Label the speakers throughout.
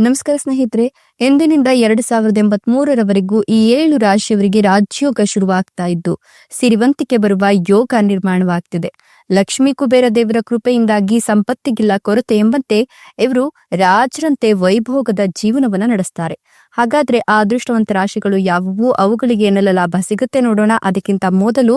Speaker 1: ನಮಸ್ಕಾರ ಸ್ನೇಹಿತರೆ, ಎಂದಿನಿಂದ ಎರಡು ಸಾವಿರದ ಎಂಬತ್ ಮೂರರವರೆಗೂ ಈ ಏಳು ರಾಶಿಯವರಿಗೆ ರಾಜ್ಯೋಗ ಶುರುವಾಗ್ತಾ ಇದ್ದು, ಸಿರಿವಂತಿಕೆ ಬರುವ ಯೋಗ ನಿರ್ಮಾಣವಾಗ್ತಿದೆ. ಲಕ್ಷ್ಮೀ ಕುಬೇರ ದೇವರ ಕೃಪೆಯಿಂದಾಗಿ ಸಂಪತ್ತಿಗಿಲ್ಲ ಕೊರತೆ ಎಂಬಂತೆ ಇವರು ರಾಜರಂತೆ ವೈಭೋಗದ ಜೀವನವನ್ನ ನಡೆಸ್ತಾರೆ. ಹಾಗಾದ್ರೆ ಆ ಅದೃಷ್ಟವಂತ ರಾಶಿಗಳು ಯಾವುವು? ಅವುಗಳಿಗೆ ಏನೆಲ್ಲ ಲಾಭ ಸಿಗುತ್ತೆ ನೋಡೋಣ. ಅದಕ್ಕಿಂತ ಮೊದಲು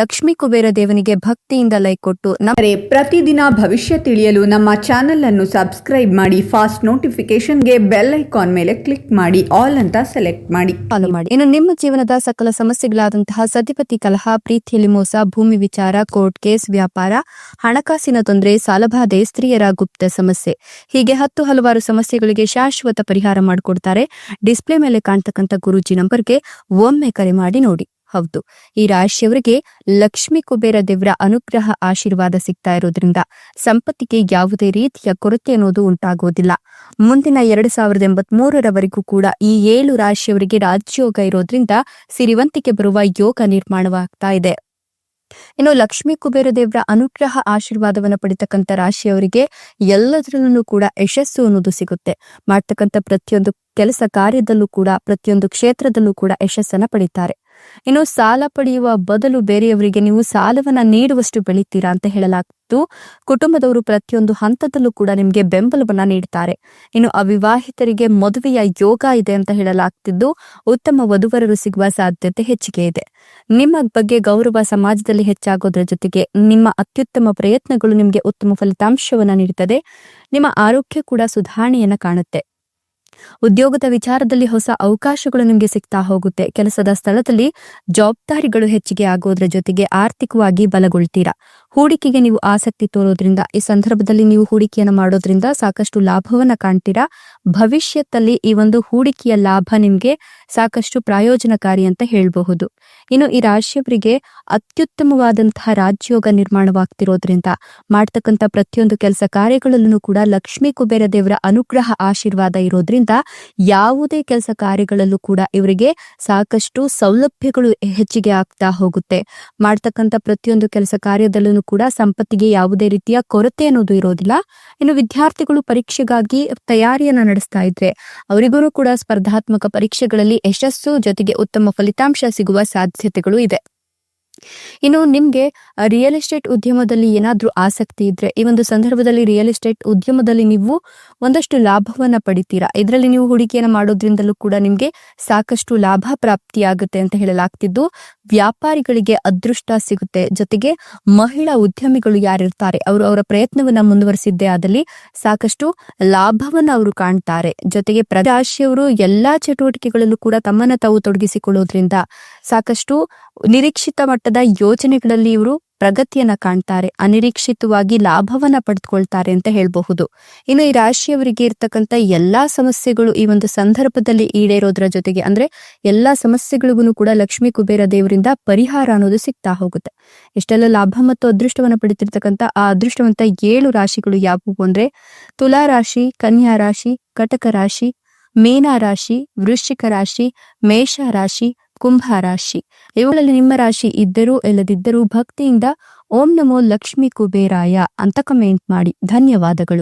Speaker 1: ಲಕ್ಷ್ಮೀ ಕುಬೇರ ದೇವನಿಗೆ ಭಕ್ತಿಯಿಂದ ಲೈಕ್ ಕೊಟ್ಟು ನಮ್ಮ
Speaker 2: ಪ್ರತಿದಿನ ಭವಿಷ್ಯ ತಿಳಿಯಲು ನಮ್ಮ ಚಾನೆಲ್ ಅನ್ನು ಸಬ್ಸ್ಕ್ರೈಬ್ ಮಾಡಿ ಫಾಸ್ಟ್ ನೋಟಿಫಿಕೇಶನ್ಗೆ ಬೆಲ್ ಐಕಾನ್ ಮೇಲೆ ಕ್ಲಿಕ್ ಮಾಡಿ ಆಲ್ ಅಂತ ಸೆಲೆಕ್ಟ್ ಮಾಡಿ.
Speaker 1: ಫಾಲೋ ಮಾಡಿ. ಇನ್ನು ನಿಮ್ಮ ಜೀವನದ ಸಕಲ ಸಮಸ್ಯೆಗಳಾದಂತಹ ಸತಿಪತಿ ಕಲಹ ಪ್ರೀತಿಯಲ್ಲಿ ಮೋಸ ಭೂಮಿ ವಿಚಾರ ಕೋರ್ಟ್ ಕೇಸ್ ವ್ಯಾಪಾರ ಹಣಕಾಸಿನ ತೊಂದರೆ ಸಾಲಬಾಧೆ ಸ್ತ್ರೀಯರ ಗುಪ್ತ ಸಮಸ್ಯೆ ಹೀಗೆ ಹತ್ತು ಹಲವಾರು ಸಮಸ್ಯೆಗಳಿಗೆ ಶಾಶ್ವತ ಪರಿಹಾರ ಮಾಡಿಕೊಡ್ತಾರೆ. ಡಿಸ್ಪ್ಲೇ ಮೇಲೆ ಕಾಣ್ತಕ್ಕಂಥ ಗುರೂಜಿ ನಂಬರ್ಗೆ ಒಮ್ಮೆ ಕರೆ ಮಾಡಿ ನೋಡಿ. ಹೌದು, ಈ ರಾಶಿಯವರಿಗೆ ಲಕ್ಷ್ಮಿ ಕುಬೇರ ದೇವರ ಅನುಗ್ರಹ ಆಶೀರ್ವಾದ ಸಿಗ್ತಾ ಇರೋದ್ರಿಂದ ಸಂಪತ್ತಿಗೆ ಯಾವುದೇ ರೀತಿಯ ಕೊರತೆ ಅನ್ನೋದು ಉಂಟಾಗೋದಿಲ್ಲ. ಮುಂದಿನ ಎರಡು ಸಾವಿರದ ಎಂಬತ್ ಮೂರರವರೆಗೂ ಕೂಡ ಈ ಏಳು ರಾಶಿಯವರಿಗೆ ರಾಜ್ಯೋಗ ಇರೋದ್ರಿಂದ ಸಿರಿವಂತಿಕೆ ಬರುವ ಯೋಗ ನಿರ್ಮಾಣವಾಗ್ತಾ ಇದೆ. ಇನ್ನು ಲಕ್ಷ್ಮೀ ಕುಬೇರ ದೇವರ ಅನುಗ್ರಹ ಆಶೀರ್ವಾದವನ್ನು ಪಡಿತಕ್ಕಂಥ ರಾಶಿಯವರಿಗೆ ಎಲ್ಲದರಲ್ಲೂ ಕೂಡ ಯಶಸ್ಸು ಅನ್ನೋದು ಸಿಗುತ್ತೆ. ಮಾಡ್ತಕ್ಕಂಥ ಪ್ರತಿಯೊಂದು ಕೆಲಸ ಕಾರ್ಯದಲ್ಲೂ ಕೂಡ, ಪ್ರತಿಯೊಂದು ಕ್ಷೇತ್ರದಲ್ಲೂ ಕೂಡ ಯಶಸ್ಸನ್ನ ಪಡಿತಾರೆ. ಇನ್ನು ಸಾಲ ಪಡೆಯುವ ಬದಲು ಬೇರೆಯವರಿಗೆ ನೀವು ಸಾಲವನ್ನ ನೀಡುವಷ್ಟು ಬೆಳಿತೀರಾ ಅಂತ ಹೇಳಲಾಗ್ತು ಕುಟುಂಬದವರು ಪ್ರತಿಯೊಂದು ಹಂತದಲ್ಲೂ ಕೂಡ ನಿಮಗೆ ಬೆಂಬಲವನ್ನ ನೀಡ್ತಾರೆ. ಇನ್ನು ಅವಿವಾಹಿತರಿಗೆ ಮದುವೆಯ ಯೋಗ ಇದೆ ಅಂತ ಹೇಳಲಾಗ್ತಿದ್ದು, ಉತ್ತಮ ವಧುವರರು ಸಿಗುವ ಸಾಧ್ಯತೆ ಹೆಚ್ಚಿಗೆ ಇದೆ. ನಿಮ್ಮ ಬಗ್ಗೆ ಗೌರವ ಸಮಾಜದಲ್ಲಿ ಹೆಚ್ಚಾಗೋದ್ರ ಜೊತೆಗೆ ನಿಮ್ಮ ಅತ್ಯುತ್ತಮ ಪ್ರಯತ್ನಗಳು ನಿಮಗೆ ಉತ್ತಮ ಫಲಿತಾಂಶವನ್ನ ನೀಡುತ್ತದೆ ನಿಮ್ಮ ಆರೋಗ್ಯ ಕೂಡ ಸುಧಾರಣೆಯನ್ನ ಕಾಣುತ್ತೆ. ಉದ್ಯೋಗದ ವಿಚಾರದಲ್ಲಿ ಹೊಸ ಅವಕಾಶಗಳು ನಿಮಗೆ ಸಿಗ್ತಾ ಹೋಗುತ್ತೆ. ಕೆಲಸದ ಸ್ಥಳದಲ್ಲಿ ಜವಾಬ್ದಾರಿಗಳು ಹೆಚ್ಚಿಗೆ ಆಗೋದ್ರ ಜೊತೆಗೆ ಆರ್ಥಿಕವಾಗಿ ಬಲಗೊಳ್ತೀರಾ? ಹೂಡಿಕೆಗೆ ನೀವು ಆಸಕ್ತಿ ತೋರೋದ್ರಿಂದ, ಈ ಸಂದರ್ಭದಲ್ಲಿ ನೀವು ಹೂಡಿಕೆಯನ್ನು ಮಾಡೋದ್ರಿಂದ ಸಾಕಷ್ಟು ಲಾಭವನ್ನ ಕಾಣ್ತೀರಾ? ಭವಿಷ್ಯದಲ್ಲಿ ಈ ಒಂದು ಹೂಡಿಕೆಯ ಲಾಭ ನಿಮ್ಗೆ ಸಾಕಷ್ಟು ಪ್ರಾಯೋಜನಕಾರಿ ಅಂತ ಹೇಳಬಹುದು. ಇನ್ನು ಈ ರಾಶಿಯವರಿಗೆ ಅತ್ಯುತ್ತಮವಾದಂತಹ ರಾಜ್ಯೋಗ ನಿರ್ಮಾಣವಾಗ್ತಿರೋದ್ರಿಂದ, ಮಾಡ್ತಕ್ಕಂಥ ಪ್ರತಿಯೊಂದು ಕೆಲಸ ಕಾರ್ಯಗಳಲ್ಲೂ ಕೂಡ ಲಕ್ಷ್ಮೀ ಕುಬೇರ ದೇವರ ಅನುಗ್ರಹ ಆಶೀರ್ವಾದ ಇರೋದ್ರಿಂದ, ಯಾವುದೇ ಕೆಲಸ ಕಾರ್ಯಗಳಲ್ಲೂ ಕೂಡ ಇವರಿಗೆ ಸಾಕಷ್ಟು ಸೌಲಭ್ಯಗಳು ಹೆಚ್ಚಿಗೆ ಆಗ್ತಾ ಹೋಗುತ್ತೆ. ಮಾಡ್ತಕ್ಕಂಥ ಪ್ರತಿಯೊಂದು ಕೆಲಸ ಕಾರ್ಯದಲ್ಲೂ ಕೂಡ ಸಂಪತ್ತಿಗೆ ಯಾವುದೇ ರೀತಿಯ ಕೊರತೆ ಅನ್ನೋದು ಇರೋದಿಲ್ಲ. ಇನ್ನು ವಿದ್ಯಾರ್ಥಿಗಳು ಪರೀಕ್ಷೆಗಾಗಿ ತಯಾರಿಯನ್ನ ನಡೆಸ್ತಾ ಇದ್ರೆ ಅವರಿಗೂ ಕೂಡ ಸ್ಪರ್ಧಾತ್ಮಕ ಪರೀಕ್ಷೆಗಳಲ್ಲಿ ಯಶಸ್ಸು ಜೊತೆಗೆ ಉತ್ತಮ ಫಲಿತಾಂಶ ಸಿಗುವ ಸಾಧ್ಯತೆಗಳು ಇದೆ. ಇನ್ನು ನಿಮ್ಗೆ ರಿಯಲ್ ಎಸ್ಟೇಟ್ ಉದ್ಯಮದಲ್ಲಿ ಏನಾದ್ರೂ ಆಸಕ್ತಿ ಇದ್ರೆ ಈ ಒಂದು ಸಂದರ್ಭದಲ್ಲಿ ರಿಯಲ್ ಎಸ್ಟೇಟ್ ಉದ್ಯಮದಲ್ಲಿ ನೀವು ಒಂದಷ್ಟು ಲಾಭವನ್ನ ಪಡಿತೀರಾ? ಇದರಲ್ಲಿ ನೀವು ಹೂಡಿಕೆಯನ್ನು ಮಾಡೋದ್ರಿಂದಲೂ ಕೂಡ ನಿಮ್ಗೆ ಸಾಕಷ್ಟು ಲಾಭ ಪ್ರಾಪ್ತಿಯಾಗುತ್ತೆ ಅಂತ ಹೇಳಲಾಗ್ತಿದ್ದು, ವ್ಯಾಪಾರಿಗಳಿಗೆ ಅದೃಷ್ಟ ಸಿಗುತ್ತೆ. ಜೊತೆಗೆ ಮಹಿಳಾ ಉದ್ಯಮಿಗಳು ಯಾರಿರ್ತಾರೆ, ಅವರು ಅವರ ಪ್ರಯತ್ನವನ್ನ ಮುಂದುವರಿಸಿದ್ದೇ ಆದಲ್ಲಿ ಸಾಕಷ್ಟು ಲಾಭವನ್ನ ಅವರು ಕಾಣ್ತಾರೆ. ಜೊತೆಗೆ ಪ್ರದಾಶಿಯವರು ಎಲ್ಲಾ ಚಟುವಟಿಕೆಗಳಲ್ಲೂ ಕೂಡ ತಮ್ಮನ್ನ ತಾವು ತೊಡಗಿಸಿಕೊಳ್ಳೋದ್ರಿಂದ ಸಾಕಷ್ಟು ನಿರೀಕ್ಷಿತ ಮಟ್ಟದ ಯೋಜನೆಗಳಲ್ಲಿ ಇವರು ಪ್ರಗತಿಯನ್ನ ಕಾಣ್ತಾರೆ, ಅನಿರೀಕ್ಷಿತವಾಗಿ ಲಾಭವನ್ನ ಪಡೆದುಕೊಳ್ತಾರೆ ಅಂತ ಹೇಳಬಹುದು. ಇನ್ನು ಈ ರಾಶಿಯವರಿಗೆ ಇರ್ತಕ್ಕಂಥ ಎಲ್ಲಾ ಸಮಸ್ಯೆಗಳು ಈ ಒಂದು ಸಂದರ್ಭದಲ್ಲಿ ಈಡೇರೋದ್ರ ಜೊತೆಗೆ ಅಂದ್ರೆ ಎಲ್ಲಾ ಸಮಸ್ಯೆಗಳಿಗೂ ಕೂಡ ಲಕ್ಷ್ಮಿ ಕುಬೇರ ದೇವರಿಂದ ಪರಿಹಾರ ಅನ್ನೋದು ಸಿಗ್ತಾ ಹೋಗುತ್ತೆ. ಇಷ್ಟೆಲ್ಲ ಲಾಭ ಮತ್ತು ಅದೃಷ್ಟವನ್ನ ಪಡೆದಿರ್ತಕ್ಕಂಥ ಆ ಅದೃಷ್ಟವಂತ ಏಳು ರಾಶಿಗಳು ಯಾವುವು ಅಂದ್ರೆ ತುಲಾ ರಾಶಿ, ಕನ್ಯಾ ರಾಶಿ, ಕಟಕ ರಾಶಿ, ಮೇನಾ ರಾಶಿ, ವೃಶ್ಚಿಕ ರಾಶಿ, ಮೇಷ ರಾಶಿ, ಕುಂಭ ರಾಶಿ. ಇವುಗಳಲ್ಲಿ ನಿಮ್ಮ ರಾಶಿ ಇದ್ದರೂ ಇಲ್ಲದಿದ್ದರೂ ಭಕ್ತಿಯಿಂದ ಓಂ ನಮೋ ಲಕ್ಷ್ಮೀ ಕುಬೇರಾಯ ಅಂತ ಕಮೆಂಟ್ ಮಾಡಿ. ಧನ್ಯವಾದಗಳು.